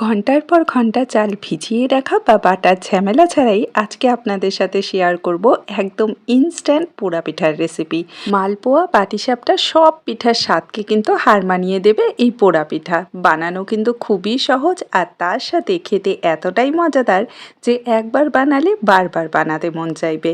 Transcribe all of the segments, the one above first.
ঘণ্টার পর ঘণ্টা চাল ভিজিয়ে রাখা বা বাটার ঝামেলা ছাড়াই আজকে আপনাদের সাথে শেয়ার করব একদম ইনস্ট্যান্ট পোড়া পিঠার রেসিপি মালপোয়া, পাটিসাপটা সব পিঠার স্বাদকে কিন্তু হার মানিয়ে দেবে এই পোড়া পিঠা। বানানো কিন্তু খুবই সহজ আর তার সাথে খেতে এতটাই মজাদার যে একবার বানালে বারবার বানাতে মন চাইবে।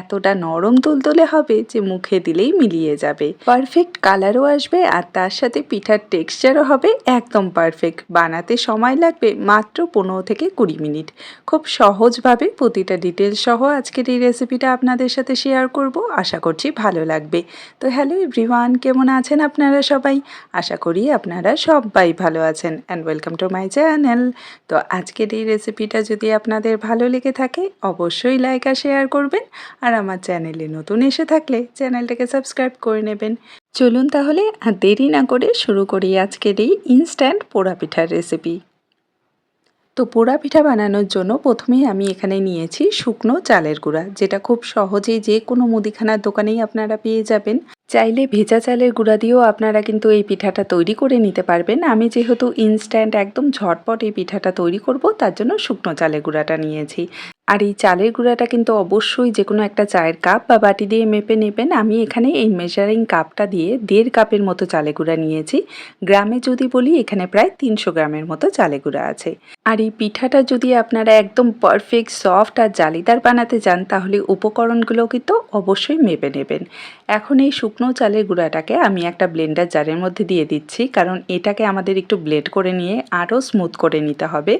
এতটা নরম তুলতুলে হবে যে মুখে দিলেই মিলিয়ে যাবে। পারফেক্ট কালারও আসবে আর তার সাথে পিঠার টেক্সচারও হবে একদম পারফেক্ট বানাতে সময় লাগবে মাত্র পনেরো থেকে কুড়ি মিনিট। খুব সহজভাবে প্রতিটা ডিটেলস সহ আজকের এই রেসিপিটা আপনাদের সাথে শেয়ার করব, আশা করছি ভালো লাগবে। তো হ্যালো এভরিওয়ান কেমন আছেন আপনারা সবাই? আশা করি আপনারা সবাই ভালো আছেন and welcome to my channel তো আজকের এই রেসিপিটা যদি আপনাদের ভালো লেগে থাকে, অবশ্যই লাইক আর শেয়ার করবেন। আর আমার চ্যানেলে নতুন এসে থাকলে চ্যানেলটাকে সাবস্ক্রাইব করে নেবেন। চলুন তাহলে আর দেরি না করে শুরু করি আজকের এই ইনস্ট্যান্ট পোড়া পিঠার রেসিপি তো পোড়া পিঠা বানানোর জন্য প্রথমেই আমি এখানে নিয়েছি শুকনো চালের গুঁড়া, যেটা খুব সহজেই যে কোনো মুদিখানার দোকানেই আপনারা পেয়ে যাবেন। চাইলে ভেজা চালের গুঁড়া দিয়েও আপনারা কিন্তু এই পিঠাটা তৈরি করে নিতে পারবেন। আমি যেহেতু ইনস্ট্যান্ট একদম ঝটপট এই পিঠাটা তৈরি করব, তার জন্য শুকনো চালের গুঁড়াটা নিয়েছি। আর এই চালের গুঁড়াটা কিন্তু অবশ্যই যে কোনো একটা চায়ের কাপ বা বাটি দিয়ে মেপে নেবেন। আমি এখানে এই মেজারিং কাপটা দিয়ে দেড় কাপের মতো চালে গুঁড়া নিয়েছি। গ্রামে যদি বলি, এখানে প্রায় তিনশো গ্রামের মতো চালে গুঁড়া আছে। আর এই পিঠাটা যদি আপনারা একদম পারফেক্ট সফট আর জালিদার বানাতে চান, তাহলে উপকরণগুলো কিন্তু অবশ্যই মেপে নেবেন। এখন এই শুকনো চালের গুঁড়াটাকে আমি একটা ব্লেন্ডার জারের মধ্যে দিয়ে দিচ্ছি, কারণ এটাকে আমাদের একটু ব্লেড করে নিয়ে আরও স্মুথ করে নিতে হবে।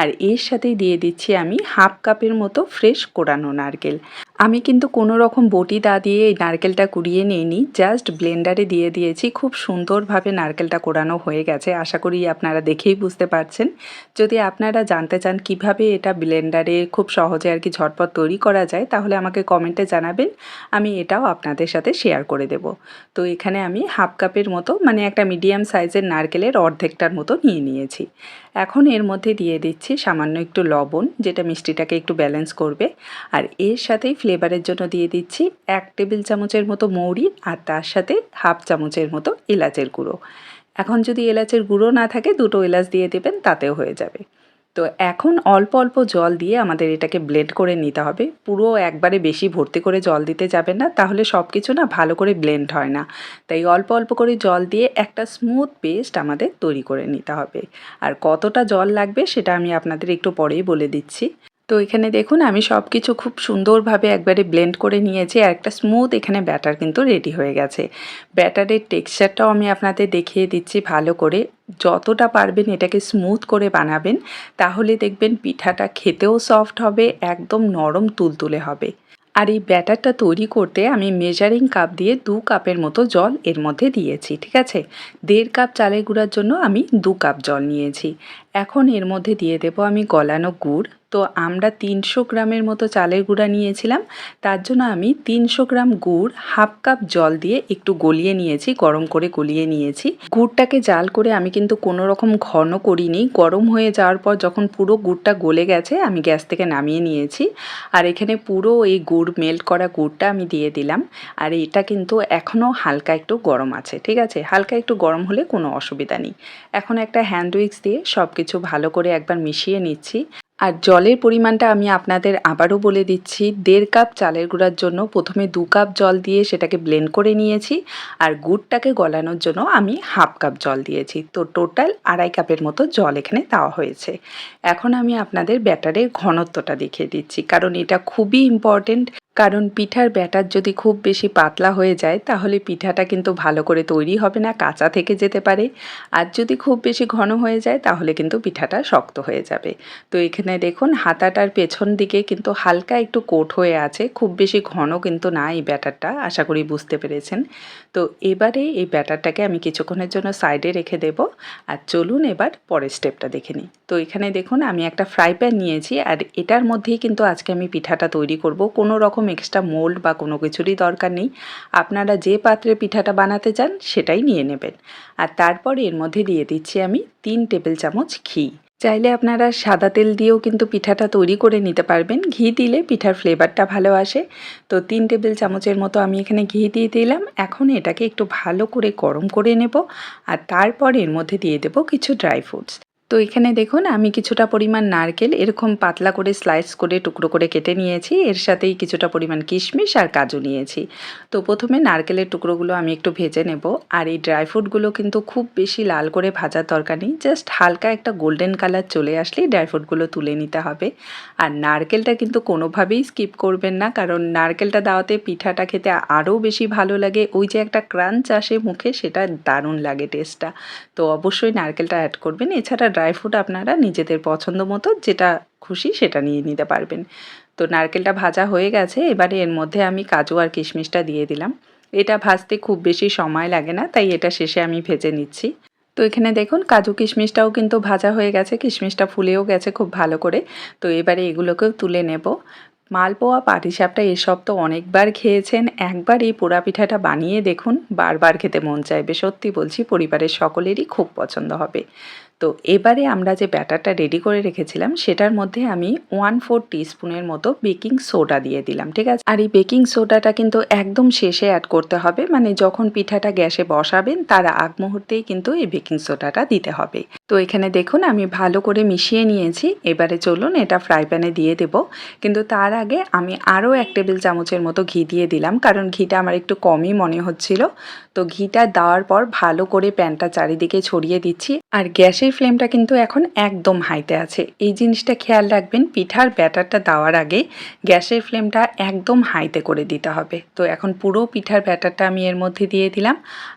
আর এর সাথেই দিয়ে দিচ্ছি আমি হাফ কাপের মতো ফ্রেশ কোরানো নারকেল। আমি কিন্তু কোনো রকম বটি দা দিয়ে এই নারকেলটা কুড়িয়ে নিইনি, জাস্ট ব্লেন্ডারে দিয়ে দিয়েছি। খুব সুন্দরভাবে নারকেলটা কোরানো হয়ে গেছে। আশা করি আপনারা দেখেই বুঝতে পারছেন। যদি আপনারা জানতে চান কীভাবে এটা ব্লেন্ডারে খুব সহজে আর কি ঝটপট তৈরি করা যায়, তাহলে আমাকে কমেন্টে জানাবেন। আমি এটাও আপনাদের সাথে শেয়ার করে দেব। তো এখানে আমি হাফ কাপের মতো মানে একটা মিডিয়াম সাইজের নারকেলের অর্ধেকটার মতো নিয়ে নিয়েছি। এখন এর মধ্যে দিয়ে দিচ্ছি সামান্য একটু লবণ, যেটা মিষ্টিটাকে একটু ব্যালেন্স করবে। আর এর সাথেই ফ্লেভারের জন্য দিয়ে দিচ্ছি এক টেবিল চামচের মতো মৌরি আর তার সাথে হাফ চামচের মতো এলাচের গুঁড়ো। এখন যদি এলাচের গুঁড়ো না থাকে, দুটো এলাচ দিয়ে দেবেন, তাতেও হয়ে যাবে। তো এখন অল্প অল্প জল দিয়ে আমাদের এটাকে ব্লেন্ড করে নিতে হবে। পুরো একবারে বেশি ভর্তি করে জল দিতে যাবেন না, তাহলে সব কিছু না ভালো করে ব্লেন্ড হয় না। তাই অল্প অল্প করে জল দিয়ে একটা স্মুথ পেস্ট আমাদের তৈরি করে নিতে হবে। আর কতটা জল লাগবে, সেটা আমি আপনাদের একটু পরেই বলে দিচ্ছি। তো এখানে দেখুন, আমি সব কিছু খুব সুন্দরভাবে একবারে ব্লেন্ড করে নিয়েছি আর একটা স্মুথ এখানে ব্যাটার কিন্তু রেডি হয়ে গেছে। ব্যাটারের টেক্সচারটাও আমি আপনাদের দেখিয়ে দিচ্ছি ভালো করে। যতটা পারবেন এটাকে স্মুথ করে বানাবেন, তাহলে দেখবেন পিঠাটা খেতেও সফট হবে, একদম নরম তুলতুলে হবে। আর এই ব্যাটারটা তৈরি করতে আমি মেজারিং কাপ দিয়ে দু কাপের মতো জল এর মধ্যে দিয়েছি, ঠিক আছে? দেড় কাপ চালের গুঁড়ার জন্য আমি দু কাপ জল নিয়েছি। এখন এর মধ্যে দিয়ে দেব আমি গলানো গুড়। তো আমরা তিনশো গ্রামের মতো চালের গুঁড়া নিয়েছিলাম। তার জন্য আমি তিনশো গ্রাম গুড় হাফ কাপ জল দিয়ে একটু গলিয়ে নিয়েছি, গরম করে গলিয়ে নিয়েছি। গুড়টাকে জাল করে আমি কিন্তু কোনো রকম ঘন করিনি। গরম হয়ে যাওয়ার পর যখন পুরো গুড়টা গলে গেছে, আমি গ্যাস থেকে নামিয়ে নিয়েছি। আর এখানে পুরো এই গুড়, মেল্ট করা গুড়টা আমি দিয়ে দিলাম। আর এটা কিন্তু এখনও হালকা একটু গরম আছে, ঠিক আছে? হালকা একটু গরম হলে কোনো অসুবিধা নেই। এখন একটা হ্যান্ড উইক্স দিয়ে সব কিছু ভালো করে একবার মিশিয়ে নিচ্ছি। আর জলের পরিমাণটা আমি আপনাদের আবারও বলে দিচ্ছি, দেড় কাপ চালের গুঁড়ার জন্য প্রথমে দু কাপ জল দিয়ে সেটাকে ব্লেন্ড করে নিয়েছি আর গুড়টাকে গলানোর জন্য আমি হাফ কাপ জল দিয়েছি। তো টোটাল আড়াই কাপের মতো জল এখানে দেওয়া হয়েছে। এখন আমি আপনাদের ব্যাটারের ঘনত্বটা দেখিয়ে দিচ্ছি, কারণ এটা খুবই ইম্পর্টেন্ট কারণ পিঠার ব্যাটার যদি খুব বেশি পাতলা হয়ে যায়, তাহলে পিঠাটা কিন্তু ভালো করে তৈরি হবে না, কাঁচা থেকে যেতে পারে। আর যদি খুব বেশি ঘন হয়ে যায়, তাহলে কিন্তু পিঠাটা শক্ত হয়ে যাবে। তো এখানে দেখুন, হাতাটার পেছন দিকে কিন্তু হালকা একটু কোট হয়ে আছে। খুব বেশি ঘন কিন্তু না এই ব্যাটারটা, আশা করি বুঝতে পেরেছেন। তো এবারে এই ব্যাটারটাকে আমি কিছুক্ষণের জন্য সাইডে রেখে দেব। আর চলুন এবার পরের স্টেপটা দেখে নিই। তো এখানে দেখুন, আমি একটা ফ্রাই প্যান নিয়েছি আর এটার মধ্যেই কিন্তু আজকে আমি পিঠাটা তৈরি করব। কোনো রকম এক্সট্রা মোল্ড বা কোনো কিছুরই দরকার নেই। আপনারা যে পাত্রে পিঠাটা বানাতে চান, সেটাই নিয়ে নেবেন। আর তারপর এর মধ্যে দিয়ে দিচ্ছি আমি তিন টেবিল চামচ ঘি। চাইলে আপনারা সাদা তেল দিয়েও কিন্তু পিঠাটা তৈরি করে নিতে পারবেন। ঘি দিলে পিঠার ফ্লেভারটা ভালো আসে। তো তিন টেবিল চামচের মতো আমি এখানে ঘি দিয়ে দিলাম। এখন এটাকে একটু ভালো করে গরম করে নেব। আর তারপর এর মধ্যে দিয়ে দেব কিছু ড্রাই ফ্রুটস তো এখানে দেখুন, আমি কিছুটা পরিমাণ নারকেল এরকম পাতলা করে স্লাইস করে টুকরো করে কেটে নিয়েছি। এর সাথেই কিছুটা পরিমাণ কিশমিশ আর কাজু নিয়েছি। তো প্রথমে নারকেলের টুকরোগুলো আমি একটু ভেজে নেব। আর এই ড্রাই ফ্রুটগুলো কিন্তু খুব বেশি লাল করে ভাজার দরকার নেই। জাস্ট হালকা একটা গোল্ডেন কালার চলে আসলেই ড্রাই ফ্রুটগুলো তুলে নিতে হবে। আর নারকেলটা কিন্তু কোনোভাবেই স্কিপ করবেন না। কারণ নারকেলটা দেওয়াতে পিঠাটা খেতে আরও বেশি ভালো লাগে। ওই যে একটা ক্রাঞ্চ আসে মুখে, সেটা দারুণ লাগে টেস্টটা তো অবশ্যই নারকেলটা অ্যাড করবেন। এছাড়া ড্রাই ফ্রুট আপনারা নিজেদের পছন্দ মতো যেটা খুশি সেটা নিয়ে নিতে পারবেন। তো নারকেলটা ভাজা হয়ে গেছে, এবারে এর মধ্যে আমি কাজু আর কিশমিশটা দিয়ে দিলাম। এটা ভাজতে খুব বেশি সময় লাগে না, তাই এটা শেষে আমি ভেজে নিচ্ছি। তো এখানে দেখুন, কাজু কিশমিশটাও কিন্তু ভাজা হয়ে গেছে, কিশমিশটা ফুলেও গেছে খুব ভালো করে। তো এবারে এগুলোকেও তুলে নেব। মালপোয়া, পাটিসাপটা এসব তো অনেকবার খেয়েছেন, একবার এই পোড়া পিঠাটা বানিয়ে দেখুন, বারবার খেতে মন চাইবে। সত্যি বলছি, পরিবারের সকলেরই খুব পছন্দ হবে। তো এবারে আমরা যে ব্যাটারটা রেডি করে রেখেছিলাম, সেটার মধ্যে আমি ওয়ান ফোর টিস্পুনের মতো বেকিং সোডা দিয়ে দিলাম, ঠিক আছে? আর এই বেকিং সোডাটা কিন্তু একদম শেষে অ্যাড করতে হবে মানে যখন পিঠাটা গ্যাসে বসাবেন, তার আগ মুহূর্তেই কিন্তু এই বেকিং সোডাটা দিতে হবে। তো এখানে দেখুন, আমি ভালো করে মিশিয়ে নিয়েছি, এবারে চলুন এটা ফ্রাই প্যানে দিয়ে দেব। কিন্তু তার আগে আমি আরও এক টেবিল চামচের মতো ঘি দিয়ে দিলাম, কারণ ঘিটা আমার একটু কমই মনে হচ্ছিল। তো ঘিটা দেওয়ার পর ভালো করে প্যানটা চারিদিকে ছড়িয়ে দিচ্ছি, আর গ্যাসের ফ্লেমটা কিন্তু এখন একদম হাইতে আছে। এই জিনিসটা খেয়াল রাখবেন, পিঠার ব্যাটারটা দেওয়ার আগে গ্যাসের ফ্লেমটা একদম হাইতে করে দিতে হবে। তো এখন পুরো পিঠার ব্যাটারটা আমি এর মধ্যে দিয়ে দিলাম।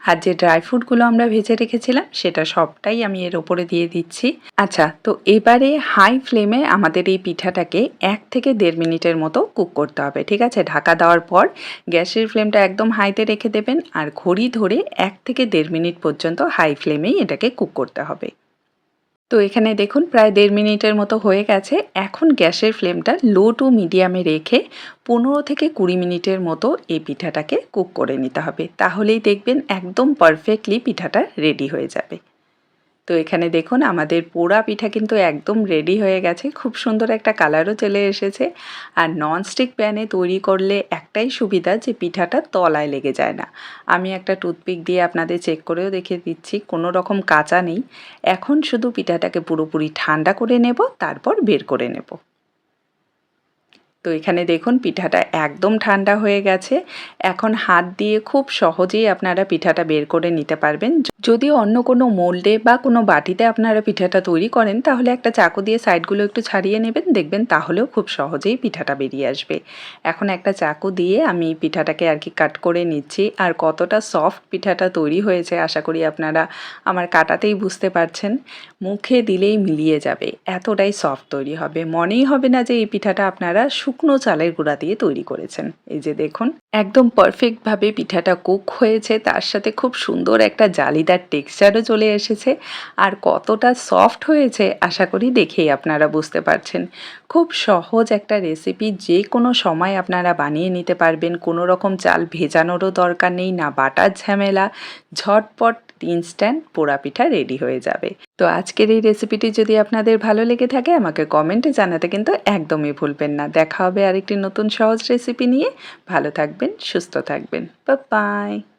আর যে ড্রাই ফ্রুটগুলো আমরা ভেজে রেখেছিলাম, সেটা সবটাই আমি এর ওপরে দিয়ে দিচ্ছি। আচ্ছা তো এবারে হাই ফ্লেমে আমাদের এই পিঠাটাকে এক থেকে দেড় মিনিটের মতো কুক করতে হবে, ঠিক আছে? ঢাকা দেওয়ার পর গ্যাসের ফ্লেমটা একদম হাইতে রেখে দেবেন। আর ঘড়ি ধরে এক থেকে দেড় মিনিট পর্যন্ত হাই ফ্লেমেই এটাকে কুক করতে হবে। তো এখানে দেখুন প্রায় দেড় মিনিটের মতো হয়ে গেছে। এখন গ্যাসের ফ্লেমটা লো টু মিডিয়ামে রেখে পনেরো থেকে কুড়ি মিনিটের মতো এই পিঠাটাকে কুক করে নিতে হবে। তাহলেই দেখবেন একদম পারফেক্টলি পিঠাটা রেডি হয়ে যাবে। তো এখানে দেখুন, আমাদের পোড়া পিঠা কিন্তু একদম রেডি হয়ে গেছে। খুব সুন্দর একটা কালারও চলে এসেছে। আর ননস্টিক প্যানে তৈরি করলে একটাই সুবিধা যে পিঠাটা তলায় লেগে যায় না। আমি একটা টুথপিক দিয়ে আপনাদের চেক করেও দেখে দিচ্ছি, কোনো রকম কাঁচা নেই। এখন শুধু পিঠাটাকে পুরোপুরি ঠান্ডা করে নেব, তারপর বের করে নেব। তো এখানে দেখুন পিঠাটা একদম ঠান্ডা হয়ে গেছে। এখন হাত দিয়ে খুব সহজেই আপনারা পিঠাটা বের করে নিতে পারবেন। যদি অন্য কোনো মোল্ডে বা কোনো বাটিতে আপনারা পিঠাটা তৈরি করেন, তাহলে একটা চাকু দিয়ে সাইডগুলো একটু ছাড়িয়ে নেবেন, দেখবেন তাহলেও খুব সহজেই পিঠাটা বেরিয়ে আসবে। এখন একটা চাকু দিয়ে আমি পিঠাটাকে আর কি কাট করে নিচ্ছি। আর কতটা সফট পিঠাটা তৈরি হয়েছে, আশা করি আপনারা আমার কাটাতেই বুঝতে পারছেন। মুখে দিলেই মিলিয়ে যাবে, এতটাই সফট তৈরি হবে। মনেই হবে না যে এই পিঠাটা আপনারা শুকনো চালের গুঁড়া দিয়ে তৈরি করেছেন। এই যে দেখুন, একদম পারফেক্টভাবে পিঠাটা কুক হয়েছে। তার সাথে খুব সুন্দর একটা জালিদার টেক্সচারও চলে এসেছে। আর কতটা সফট হয়েছে, আশা করি দেখেই আপনারা বুঝতে পারছেন। খুব সহজ একটা রেসিপি যে কোনো সময় আপনারা বানিয়ে নিতে পারবেন। কোনো রকম চাল ভেজানোরও দরকার নেই, না বাটার ঝামেলা। ঝটপট ইনস্ট্যান্ট পোড়া পিঠা রেডি হয়ে যাবে। তো আজকের এই রেসিপিটি যদি আপনাদের ভালো লেগে থাকে, আমাকে কমেন্টে জানাতে কিন্তু একদমই ভুলবেন না। দেখা হবে আরেকটি নতুন সহজ রেসিপি নিয়ে। ভালো থাকবেন, সুস্থ থাকবেন। বাই